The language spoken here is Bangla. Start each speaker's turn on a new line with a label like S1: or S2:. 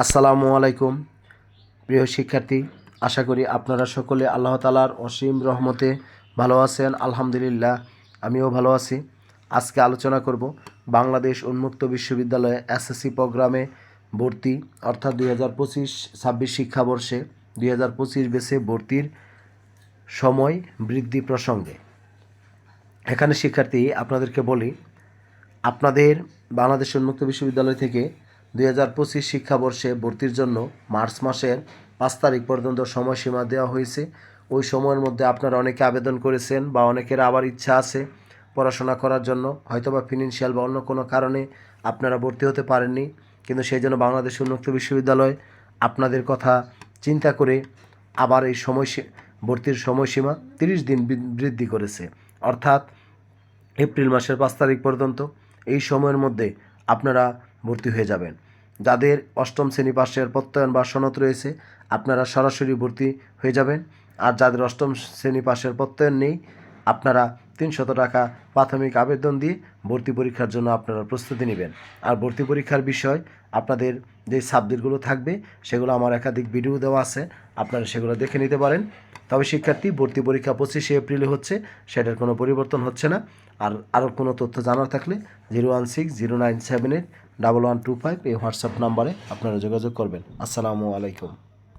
S1: আসসালামু আলাইকুম। প্রিয় শিক্ষার্থী, আশা করি আপনারা সকলে আল্লাহ তালার অসীম রহমতে ভালো আছেন। আলহামদুলিল্লাহ, আমিও ভালো আছি। আজকে আলোচনা করব বাংলাদেশ উন্মুক্ত বিশ্ববিদ্যালয়ে এসএসসি প্রোগ্রামে ভর্তি, অর্থাৎ দুই হাজার পঁচিশ, ছাব্বিশ শিক্ষাবর্ষে দুই হাজার পঁচিশ বেসে ভর্তির সময় বৃদ্ধি প্রসঙ্গে। এখানে শিক্ষার্থী, আপনাদেরকে বলি, আপনাদের বাংলাদেশ উন্মুক্ত বিশ্ববিদ্যালয় থেকে দুই হাজার পঁচিশ শিক্ষাবর্ষে ভর্তির জন্য মার্চ মাসের পাঁচ তারিখ পর্যন্ত সময়সীমা দেওয়া হয়েছে। ওই সময়ের মধ্যে আপনারা অনেকে আবেদন করেছেন বা অনেকের আবার ইচ্ছা আছে পড়াশোনা করার জন্য, হয়তোবা ফিনান্সিয়াল বা অন্য কোনো কারণে আপনারা ভর্তি হতে পারেননি। কিন্তু সেই জন্য বাংলাদেশ উন্মুক্ত বিশ্ববিদ্যালয় আপনাদের কথা চিন্তা করে আবার এই সময় ভর্তির সময়সীমা তিরিশ দিন বৃদ্ধি করেছে। অর্থাৎ এপ্রিল মাসের পাঁচ তারিখ পর্যন্ত এই সময়ের মধ্যে আপনারা ভর্তি হয়ে যাবেন। যাদের অষ্টম শ্রেণি পাশের প্রত্যয়ন বা সনদ রয়েছে, আপনারা সরাসরি ভর্তি হয়ে যাবেন। আর যাদের অষ্টম শ্রেণি পাশের প্রত্যয়ন নেই, আপনারা তিনশত টাকা প্রাথমিক আবেদন দিয়ে ভর্তি পরীক্ষার জন্য আপনারা প্রস্তুতি নেবেন। আর ভর্তি পরীক্ষার বিষয় আপনাদের যে সাবজেক্টগুলো থাকবে, সেগুলো আমার একাধিক ভিডিও দেওয়া আছে, আপনারা সেগুলো দেখে নিতে পারেন। তবে শিক্ষার্থী, ভর্তি পরীক্ষা পঁচিশে এপ্রিলে হচ্ছে, সেটার কোনো পরিবর্তন হচ্ছে না। আর আরও কোনো তথ্য জানার থাকলে zero one six zero nine seven eight double one two five এই হোয়াটসঅ্যাপ নাম্বারে আপনারা যোগাযোগ করবেন। আসসালামু আলাইকুম।